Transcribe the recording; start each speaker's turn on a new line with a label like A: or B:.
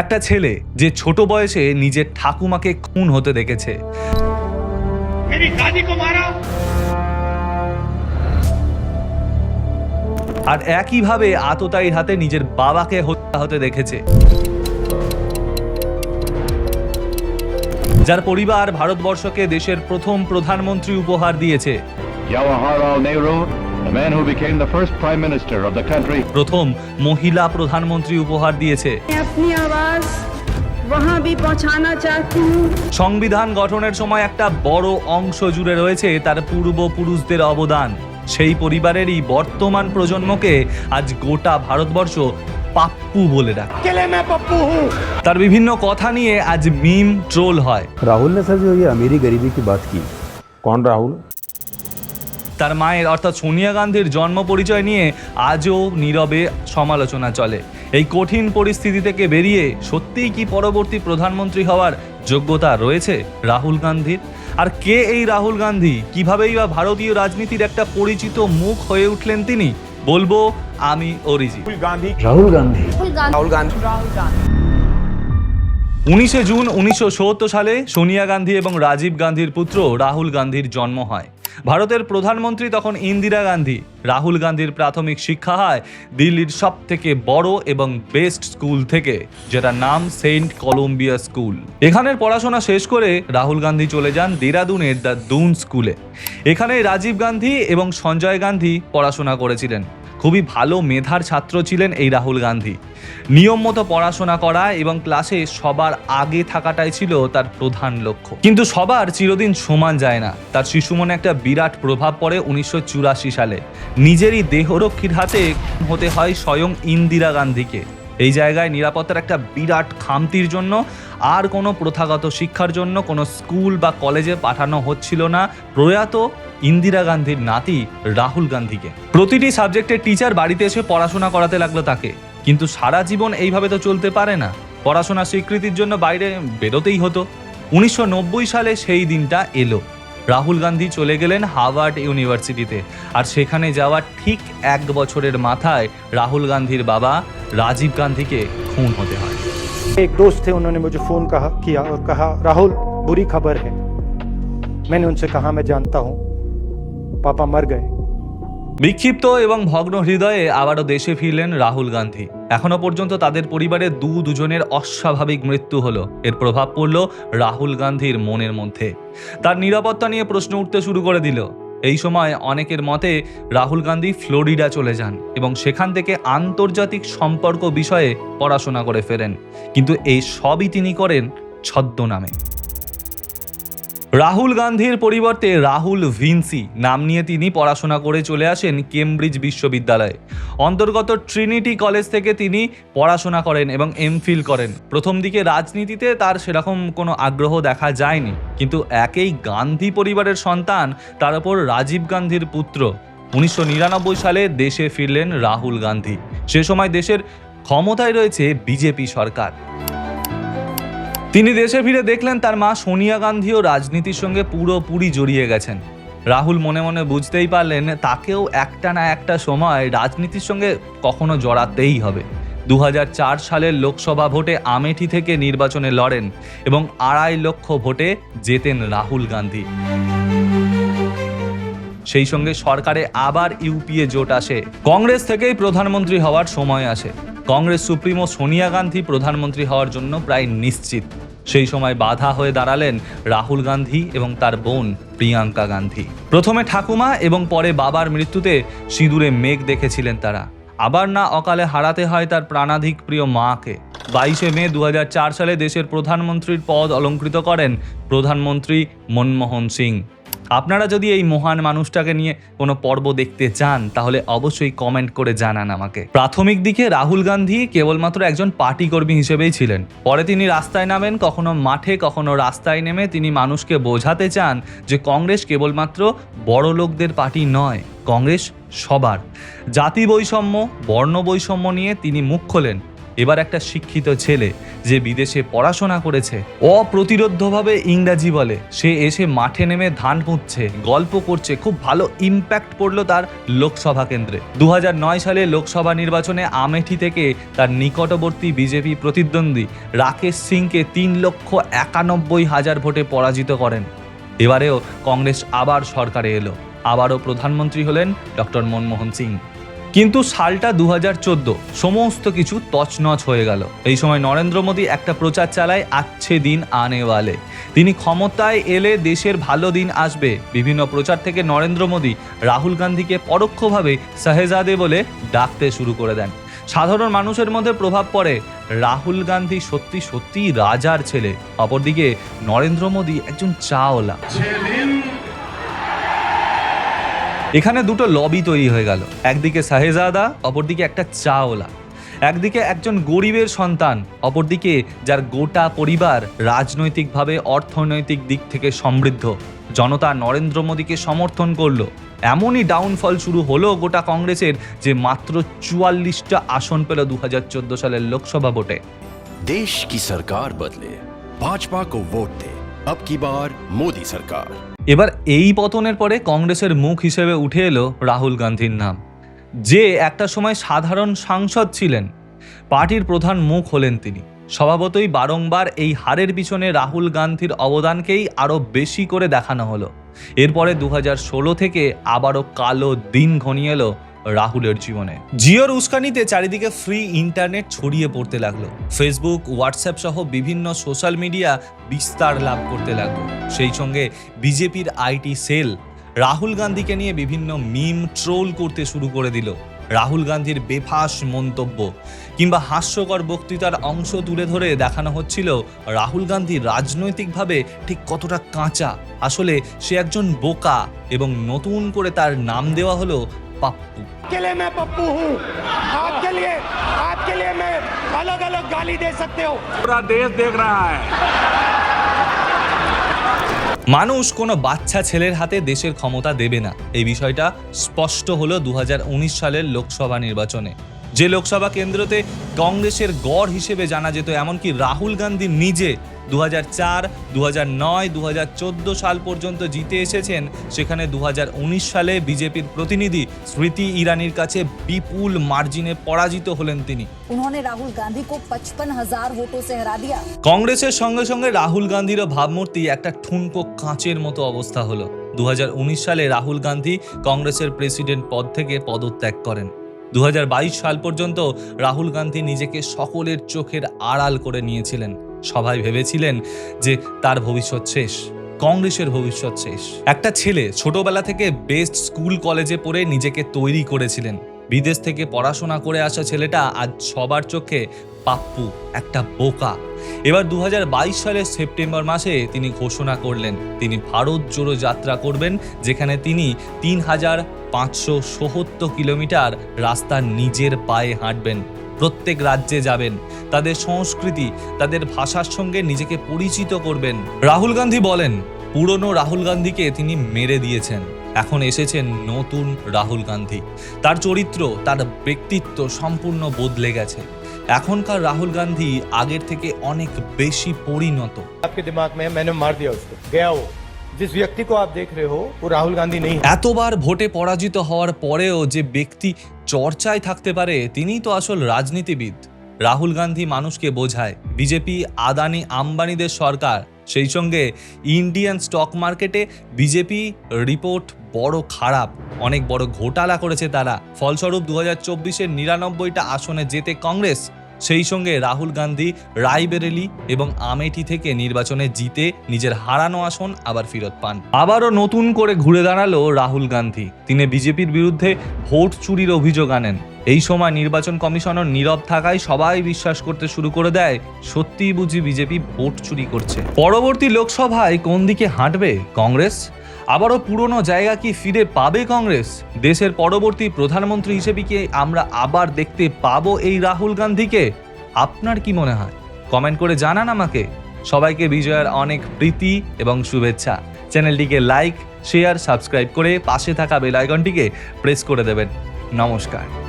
A: একটা ছেলে যে ছোট বয়সে নিজের ঠাকুমাকে খুন হতে দেখেছে। আর একইভাবে আততায়ীর হাতে নিজের বাবাকে হত্যা হতে দেখেছে। যার পরিবার ভারতবর্ষকে দেশের প্রথম প্রধানমন্ত্রী উপহার দিয়েছে।
B: Jawaharlal Nehru the man who became the first prime minister of the country,
A: প্রথম মহিলা প্রধানমন্ত্রী উপহার দিয়েছে
C: मैं अपनी आवाज वहां भी पहुंचाना चाहती हूँ
A: সংবিধান গঠনের সময় একটা বড় অংশ জুড়ে রয়েছে তার পূর্বপুরুষদের অবদান সেই পরিবারেরই বর্তমান প্রজন্মকে আজ গোটা ভারতবর্ষ পাপ্পু বলে ডাকে
D: अकेले मैं पप्पू हूँ
A: তার বিভিন্ন কথা নিয়ে আজ মিম ট্রোল হয়
E: राहुल ने सर जो ये अमीरी गरीबी की बात की कौन राहुल
A: তার মায়ের অর্থাৎ সোনিয়া গান্ধীর জন্ম পরিচয় নিয়ে আজও নীরবে সমালোচনা চলে। এই কঠিন পরিস্থিতি থেকে বেরিয়ে সত্যিই কি পরবর্তী প্রধানমন্ত্রী হওয়ার যোগ্যতা রয়েছে রাহুল গান্ধীর? আর কে এই রাহুল গান্ধী? কিভাবেই বা ভারতীয় রাজনীতির একটা পরিচিত মুখ হয়ে উঠলেন তিনি? বলব আমি অরিজিৎ।
E: রাহুল গান্ধী। রাহুল গান্ধী। রাহুল গান্ধী।
A: উনিশে জুন উনিশশো সত্তর সালে সোনিয়া গান্ধী। এবং রাজীব গান্ধীর পুত্র রাহুল গান্ধীর জন্ম হয় ভারতের প্রধানমন্ত্রী তখন ইন্দিরা গান্ধী। রাহুল গান্ধীর প্রাথমিক শিক্ষা হয় দিল্লির সব থেকে বড় এবং বেস্ট স্কুল থেকে, যেটার নাম সেন্ট কলম্বিয়া স্কুল। এখানের পড়াশোনা শেষ করে রাহুল গান্ধী চলে যান দেরাদুনের দ্য দুন স্কুলে। এখানে রাজীব গান্ধী এবং সঞ্জয় গান্ধী পড়াশোনা করেছিলেন। খুবই ভালো মেধার ছাত্র ছিলেন এই রাহুল গান্ধী। নিয়ম মতো পড়াশোনা করা এবং ক্লাসে সবার আগে থাকাটাই ছিল তার প্রধান লক্ষ্য। কিন্তু সবার চিরদিন সমান যায় না। তার শিশু মনে একটা বিরাট প্রভাব পড়ে উনিশশো চুরাশি সালে। নিজেরই দেহরক্ষীর হাতে হতে হয় স্বয়ং ইন্দিরা গান্ধীকে। এই জায়গায় নিরাপত্তার একটা বিরাট খামতির জন্য আর কোনো প্রথাগত শিক্ষার জন্য কোনো স্কুল বা কলেজে পাঠানো হচ্ছিল না প্রয়াত ইন্দিরা গান্ধীর নাতি রাহুল গান্ধীকে। প্রতিটি সাবজেক্টের টিচার বাড়িতে এসে পড়াশোনা করাতে লাগল তাকে। কিন্তু সারা জীবন এইভাবে তো চলতে পারে না পড়াশোনা স্বীকৃতির জন্য বাইরে বেরোতেই হতো উনিশশো সালে সেই দিনটা এলো রাহুল গান্ধী চলে গেলেন হার্ভার্ড ইউনিভার্সিটিতে আর সেখানে যাওয়ার ঠিক এক বছরের মাথায় রাহুল গান্ধীর বাবা রাজীব গান্ধীকে খুন হতে হয়
F: एक दोस्त थे उन्होंने मुझे फ़ोन कहा किया और कहा राहुल बुरी खबर है मैंने उनसे कहा मैं जानता हूँ पापा मर गए
A: বিক্ষিপ্ত এবং ভগ্ন হৃদয়ে আবারও দেশে ফিরলেন রাহুল গান্ধী। এখনও পর্যন্ত তাদের পরিবারে দু দুজনের অস্বাভাবিক মৃত্যু হলো। এর প্রভাব পড়ল রাহুল গান্ধীর মনের মধ্যে। তার নিরাপত্তা নিয়ে প্রশ্ন উঠতে শুরু করে দিল। এই সময় অনেকের মতে রাহুল গান্ধী ফ্লোরিডা চলে যান এবং সেখান থেকে আন্তর্জাতিক সম্পর্ক বিষয়ে পড়াশোনা করে ফেরেন। কিন্তু এই সবই তিনি করেন ছদ্মনামে। রাহুল গান্ধীর পরিবর্তে রাহুল ভিনসি নাম নিয়ে তিনি পড়াশোনা করে চলে আসেন কেমব্রিজ বিশ্ববিদ্যালয়ে। অন্তর্গত ট্রিনিটি কলেজ থেকে তিনি পড়াশোনা করেন এবং এমফিল করেন। প্রথম দিকে রাজনীতিতে তার সেরকম কোনো আগ্রহ দেখা যায়নি। কিন্তু একেই গান্ধী পরিবারের সন্তান, তার ওপর রাজীব গান্ধীর পুত্র। উনিশশো নিরানব্বই সালে দেশে ফিরলেন রাহুল গান্ধী। সে সময় দেশের ক্ষমতায় রয়েছে বিজেপি সরকার। তিনি দেশে ফিরে দেখলেন তার মা সোনিয়া গান্ধীও রাজনীতির সঙ্গে পুরোপুরি জড়িয়ে গেছেন। রাহুল মনে মনে বুঝতেই পারলেন তাকেও একটা না একটা সময় রাজনীতির সঙ্গে কখনো জড়াতেই হবে। দু হাজার চার সালের লোকসভা ভোটে আমেঠি থেকে নির্বাচনে লড়েন এবং আড়াই লক্ষ ভোটে জেতেন রাহুল গান্ধী। সেই সঙ্গে সরকারে আবার ইউপিএ জোট আসে। কংগ্রেস থেকেই প্রধানমন্ত্রী হওয়ার সময় আসে। কংগ্রেস সুপ্রিমো সোনিয়া গান্ধী প্রধানমন্ত্রী হওয়ার জন্য প্রায় নিশ্চিত। সেই সময় বাধা হয়ে দাঁড়ালেন রাহুল গান্ধী এবং তার বোন প্রিয়াঙ্কা গান্ধী। প্রথমে ঠাকুমা এবং পরে বাবার মৃত্যুতে সিঁদুরে মেঘ দেখেছিলেন তারা। আবার না অকালে হারাতে হয় তার প্রাণাধিক প্রিয় মাকে। বাইশে মে দু হাজার চার সালে দেশের প্রধানমন্ত্রীর পদ অলঙ্কৃত করেন প্রধানমন্ত্রী মনমোহন সিং। আপনারা যদি এই মহান মানুষটাকে নিয়ে কোনো পর্ব দেখতে চান, তাহলে অবশ্যই কমেন্ট করে জানান আমাকে। প্রাথমিক দিকে রাহুল গান্ধী কেবলমাত্র একজন পার্টি কর্মী হিসেবেই ছিলেন। পরে তিনি রাস্তায় নামেন, কখনো মাঠে, কখনো রাস্তায় নেমে তিনি মানুষকে বোঝাতে চান যে কংগ্রেস কেবলমাত্র বড় লোকদের পার্টি নয়, কংগ্রেস সবার। জাতি বৈষম্য, বর্ণ বৈষম্য নিয়ে তিনি মুখ খোলেন। এবার একটা শিক্ষিত ছেলে যে বিদেশে পড়াশোনা করেছে অপ্রতিরোধ্যভাবে ইংরাজি বলে। সে এসে মাঠে নেমে ধান পুঁতছে, গল্প করছে, খুব ভালো ইম্প্যাক্ট পড়ল তার লোকসভা কেন্দ্রে। দু হাজার নয় সালে লোকসভা নির্বাচনে আমেঠি থেকে তার নিকটবর্তী বিজেপি প্রতিদ্বন্দ্বী রাকেশ সিংকে তিন লক্ষ একানব্বই হাজার ভোটে পরাজিত করেন। এবারেও কংগ্রেস আবার সরকারে এলো। আবারও প্রধানমন্ত্রী হলেন ডক্টর মনমোহন সিং। কিন্তু সালটা দু হাজার চোদ্দ, সমস্ত কিছু তছনছ হয়ে গেল। এই সময় নরেন্দ্র মোদী একটা প্রচার চালায়, আচ্ছে দিন আনে ওয়ালে তিনি ক্ষমতায় এলে দেশের ভালো দিন আসবে। বিভিন্ন প্রচার থেকে নরেন্দ্র মোদী রাহুল গান্ধীকে পরোক্ষভাবে শাহেজাদে বলে ডাকতে শুরু করে দেন। সাধারণ মানুষের মধ্যে প্রভাব পড়ে, রাহুল গান্ধী সত্যি সত্যি রাজার ছেলে। অপরদিকে নরেন্দ্র মোদী একজন চাওলা। এখানে দুটো লবি তৈরি হয়ে গেল একদিকে শাহেজাদা অপরদিকে একটা চাওলা একদিকে একজন গরিবের সন্তান অপরদিকে যার গোটা পরিবার রাজনৈতিকভাবে অর্থনৈতিক দিক থেকে সমৃদ্ধ জনতা নরেন্দ্র মোদীকে সমর্থন করলো এমনই ডাউনফল শুরু হলো গোটা কংগ্রেসের যে মাত্র চুয়াল্লিশটা আসন পেল দু সালের লোকসভা ভোটে
G: देश की सरकार बदले भाजपा को वोट दे अब की बार मोदी सरकार
A: এবার এই পতনের পরে কংগ্রেসের মুখ হিসেবে উঠে এলো রাহুল গান্ধীর নাম। যে একটা সময় সাধারণ সাংসদ ছিলেন, পার্টির প্রধান মুখ হলেন তিনি। স্বভাবতই বারংবার এই হারের পিছনে রাহুল গান্ধীর অবদানকেই আরও বেশি করে দেখানো হলো। এরপরে দু ষোলো থেকে আবারও কালো দিন ঘনিয়ে এলো রাহুলের জীবনে। জিওর উস্কানিতে চারিদিকে ফ্রি ইন্টারনেট ছড়িয়ে পড়তে লাগল। ফেসবুক হোয়াটসঅ্যাপ সহ বিভিন্ন সোশ্যাল মিডিয়া বিস্তার লাভ করতে লাগল। সেই সঙ্গে বিজেপির আইটি সেল রাহুল গান্ধীকে নিয়ে বিভিন্ন মিম ট্রোল করতে শুরু করে দিল। রাহুল গান্ধীর বেফাস মন্তব্য কিংবা হাস্যকর বক্তৃতার অংশ তুলে ধরে দেখানো হচ্ছিল রাহুল গান্ধী রাজনৈতিকভাবে ঠিক কতটা কাঁচা। আসলে সে একজন বোকা এবং নতুন করে তার নাম দেওয়া হলো পাপ্পু
D: के लिए मैं पप्पू हूँ आपके लिए आपके लिए मैं अलग अलग गाली दे सकते हो
H: पूरा देश देख रहा है
A: মানুষ কোনো বাচ্চা ছেলের হাতে দেশের ক্ষমতা দেবে না এই বিষয়টা স্পষ্ট হলো দু সালের লোকসভা নির্বাচনে যে লোকসভা কেন্দ্রতে কংগ্রেসের গড় হিসেবে জানা যেত এমনকি রাহুল গান্ধী নিজে দু হাজার চার দু হাজার নয় দু হাজার চোদ্দো সাল পর্যন্ত জিতে এসেছেন সেখানে দু হাজার উনিশ সালে বিজেপির প্রতিনিধি স্মৃতি ইরানির কাছে বিপুল মার্জিনে পরাজিত হলেন তিনি
I: उन्होंने राहुल गांधी को पचपन हजार वोटों से हरा दिया
A: কংগ্রেসের সঙ্গে সঙ্গে রাহুল গান্ধীরও ভাবমূর্তি একটা ঠুনকো কাঁচের মতো অবস্থা হলো দু সালে রাহুল গান্ধী কংগ্রেসের প্রেসিডেন্ট পদ থেকে পদত্যাগ করেন দু সাল পর্যন্ত রাহুল গান্ধী নিজেকে সকলের চোখের আড়াল করে নিয়েছিলেন সবাই ভেবেছিলেন যে তার ভবিষ্যৎ শেষ, কংগ্রেসের ভবিষ্যৎ শেষ। একটা ছেলে ছোটবেলা থেকে বেস্ট স্কুল কলেজে পড়ে নিজেকে তৈরি করেছিলেন। বিদেশ থেকে পড়াশোনা করে আসা ছেলেটা আজ সবার চোখে পাপ্পু, একটা বোকা। এবার দু হাজার বাইশ সালের সেপ্টেম্বর মাসে তিনি ঘোষণা করলেন, তিনি ভারত জোড়ো যাত্রা করবেন, যেখানে তিনি তিন হাজার পাঁচশো সত্তর কিলোমিটার রাস্তা নিজের পায়ে হাঁটবেন। প্রত্যেক রাজ্যে যাবেন তাদের সংস্কৃতি তাদের ভাষার সঙ্গে নিজেকে পরিচিত করবেন রাহুল গান্ধী বলেন পুরনো রাহুল গান্ধীকে তিনি মেরে দিয়েছেন এখন এসেছেন নতুন রাহুল গান্ধী তার চরিত্র তার ব্যক্তিত্ব সম্পূর্ণ বদলে গেছে এখনকার রাহুল গান্ধী আগের থেকে অনেক বেশি পরিণত
F: आपके दिमाग में है, मैंने मार दिया उसको गया वो जिस व्यक्ति को आप देख रहे हो वो राहुल गांधी नहीं है
A: এতবার ভোটে পরাজিত হওয়ার পরেও যে ব্যক্তি চর্চায় থাকতে পারে, তিনিই তো আসল রাজনীতিবিদ। রাহুল গান্ধী মানুষকে বোঝায়, বিজেপি, আদানি, আম্বানিদের সরকার। সেই সঙ্গে ইন্ডিয়ান স্টক মার্কেটে বিজেপি রিপোর্ট বড় খারাপ, অনেক বড় ঘোটালা করেছে তারা। ফলস্বরূপ দু হাজার চব্বিশের নিরানব্বইটা আসনে যেতে কংগ্রেস। সেই সঙ্গে রাহুল গান্ধী রায়বেরেলি এবং আমেঠি থেকে নির্বাচনে জিতে নিজের হারানো আসন আবার ফিরত পান। আবারও নতুন করে ঘুরে দাঁড়াল রাহুল গান্ধী। তিনি বিজেপির বিরুদ্ধে ভোট চুরির অভিযোগ আনেন। এই সময় নির্বাচন কমিশনের নীরব থাকায় সবাই বিশ্বাস করতে শুরু করে দেয়, সত্যিই বুঝি বিজেপি ভোট চুরি করছে। পরবর্তী লোকসভায় কোন দিকে হাঁটবে কংগ্রেস? আবারও পুরনো জায়গা কি ফিরে পাবে কংগ্রেস? দেশের পরবর্তী প্রধানমন্ত্রী হিসেবে কি আমরা আবার দেখতে পাবো এই রাহুল গান্ধীকে? আপনার কি মনে হয়? কমেন্ট করে জানান আমাকে। সবাইকে বিজয়ের অনেক প্রীতি এবং শুভেচ্ছা। চ্যানেলটিকে লাইক, শেয়ার, সাবস্ক্রাইব করে পাশে থাকা বেল আইকনটিকে প্রেস করে দেবেন। নমস্কার।